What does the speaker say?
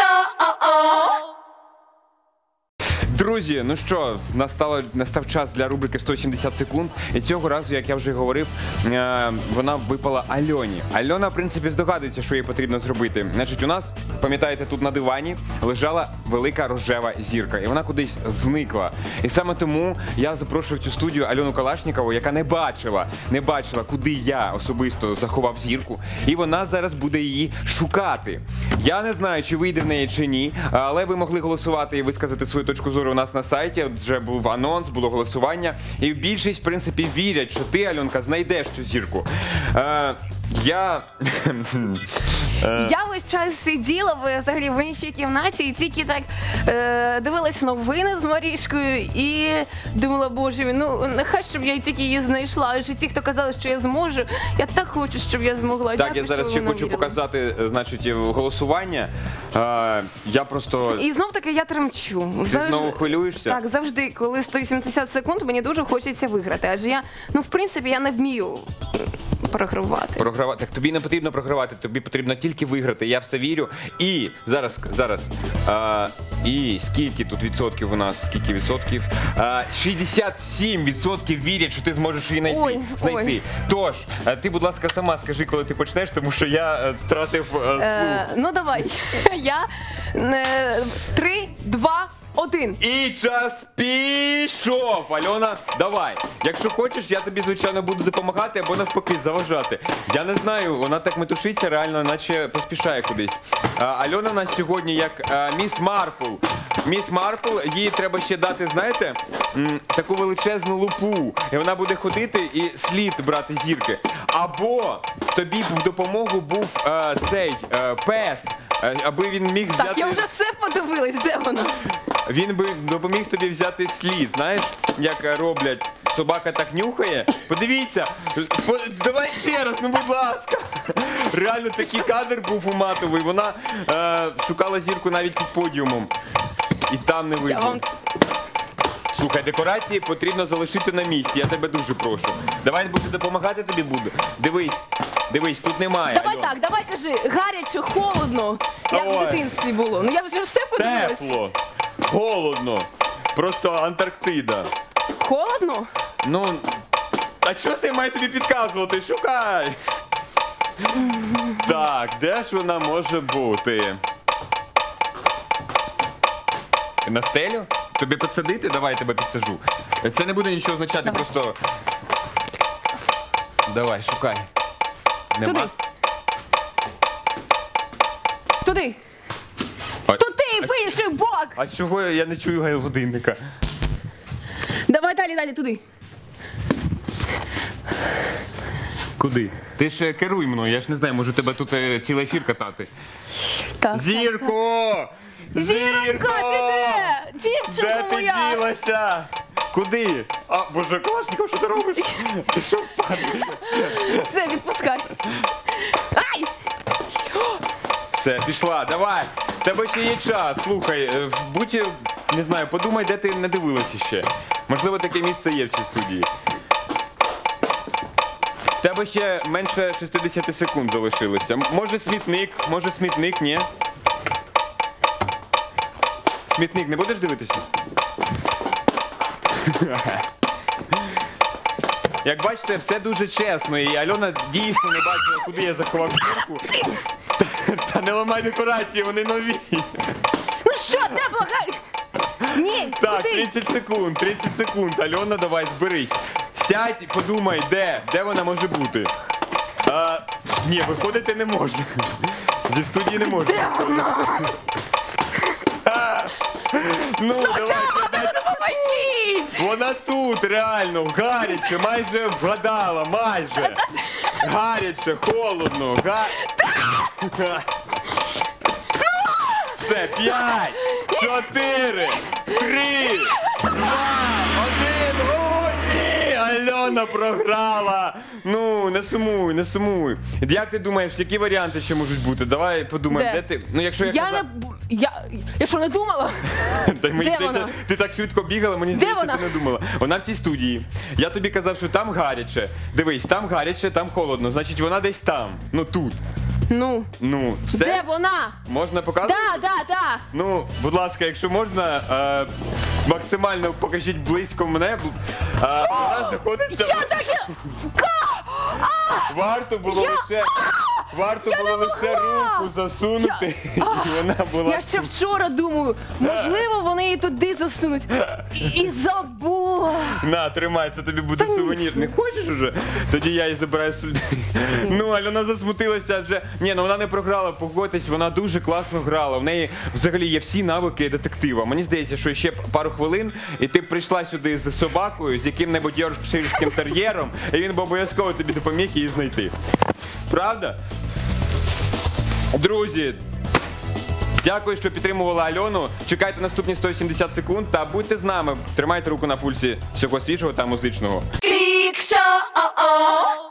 show. Oh, oh. Друзі, ну що, настало настав час для рубрики 170 секунд. І цього разу, як я вже говорив, е, вона випала Альоні. Альона, в принципі, здогадується, що їй потрібно зробити. Значить, у нас, пам'ятаєте, тут на дивані лежала велика рожева зірка, і вона кудись зникла. І саме тому я запрошую в цю студію Альону Калашнікову, яка не бачила, не бачила, куди я особисто заховав зірку, і вона зараз буде її шукати. Я не знаю, чи вийде в неї чи ні, але ви могли голосувати і висказати свою точку зору у нас на сайті. Вже був анонс, було голосування. І більшість, в принципі, вірять, що ти, Альонка, знайдеш цю зірку. Е, я. Я весь час сиділа взагалі в іншій кімнаті і тільки так е, дивилась новини з Марішкою і думала, боже мій, ну нехай щоб я тільки її знайшла. Адже ті, хто казали, що я зможу, я так хочу, щоб я змогла. Так, Дякую, я зараз що ще ви хочу показати, е, значить, голосування. Е, я просто. І знов таки я тремчу. Ти знову хвилюєшся? Так, завжди, коли 180 секунд, мені дуже хочеться виграти. Адже я, ну в принципі, я не вмію програвати. Програвати. Так тобі не потрібно програвати, тобі потрібно тільки виграти. Я в це вірю. І зараз, зараз. А, і скільки тут відсотків у нас? Скільки відсотків? А, 67 відсотків вірять, що ти зможеш її знайти. Ой, знайти. ой. Тож, а ти, будь ласка, сама скажи, коли ти почнеш, тому що я е, втратив е, слух. Е, ну давай. Я е, три, два, один. І час пішов. Альона, давай. Якщо хочеш, я тобі, звичайно, буду допомагати або навпаки заважати. Я не знаю, вона так метушиться, реально, наче поспішає кудись. А, Альона в нас сьогодні як а, міс Марпл. Міс Марпл, їй треба ще дати, знаєте, м, таку величезну лупу. І вона буде ходити і слід брати зірки. Або тобі в допомогу був е, цей е, пес. е, Аби він міг взяти Так, я вже все подивилась, де воно? він би допоміг тобі взяти слід. Знаєш, як роблять. Собака так нюхає. Подивіться, по- давай ще раз, ну будь ласка. Реально такий кадр був у матовий. Вона е, шукала зірку навіть під подіумом. І там не Я видно. вам Слухай, декорації потрібно залишити на місці. Я тебе дуже прошу. Давай буду допомагати тобі буду. Дивись, дивись, тут немає. давай Альон. так, давай кажи, гаряче, холодно, як Ой. в дитинстві було. Ну я вже все подивилась. Тепло, холодно, просто Антарктида. Холодно? Ну, а що це має тобі підказувати? Шукай. Так, де ж вона може бути? На стелю? Тобі підсадити? Давай я тебе підсажу. Це не буде нічого означати, Давай. просто. Давай, шукай. Нема? Туди. Туди. А, Туди, в інший бок. а чого я не чую годинника? Давай далі, далі, туди. Куди? Ти ж е, керуй мною, я ж не знаю, може тебе тут е, цілий ефір катати. Так. Зірко! Зіронька, ти де? Де ти моя. ділася? Куди? А, боже, Калашников, що ти робиш? Ти що впаде? Все, відпускай. Ай! Все, пішла, давай. В Тебе ще є час. Слухай, е, в- будь, е, не знаю, подумай, де ти не дивилася ще. Можливо, таке місце є в цій студії. В тебе ще менше 60 секунд залишилося. М- Може смітник, може смітник, ні? Смітник не будеш дивитися? Як бачите, все дуже чесно, і Альона дійсно не бачила, куди я заховав зірку. Та, не ламай декорації, вони нові. Ну що, де благай? Ні, Так, куди? 30 секунд, 30 секунд. Альона, давай, зберись. Сядь, і подумай, де, де вона може бути. А, ні, виходити не можна. Зі студії не можна. А, Ну, давай, 15 Вона тут, реально, гаряче, майже вгадала, майже. Гаряче, холодно, га... Все, п'ять, чотири, три, два, один. О, ні! Альона програла. Ну, не сумуй, не сумуй. Як ти думаєш, які варіанти ще можуть бути? Давай подумаємо, де, Де? ти. Ну, якщо я, Я казав- не бу- я, я що не думала? та мені Де здається, вона? ти так швидко бігала, мені здається, вона? ти не думала. Вона в цій студії. Я тобі казав, що там гаряче. Дивись, там гаряче, там холодно. Значить, вона десь там. Ну тут. Ну, Ну, все де вона? можна показувати? Да, да, да. Ну, будь ласка, якщо можна, е, максимально покажіть близько мене. Е, вона знаходиться. Я так і... Варто було лише. Варто було не лише могла! руку засунути, і вона була. Я ще вчора думаю, можливо, вони її туди засунуть. І, забула. На, тримай, це тобі буде Та ні. сувенір. Не хочеш уже? Тоді я її забираю сюди. Ну, Альона засмутилася, адже ні, ну вона не програла, погодьтесь, вона дуже класно грала. В неї взагалі є всі навики детектива. Мені здається, що ще пару хвилин, і ти б прийшла сюди з собакою, з яким-небудь йоркширським тер'єром, і він би обов'язково тобі допоміг її знайти. Правда? Друзі, Дякую, що підтримували Альону. Чекайте наступні 170 секунд та будьте з нами. Тримайте руку на пульсі всього свіжого та музичного. Клік шоу.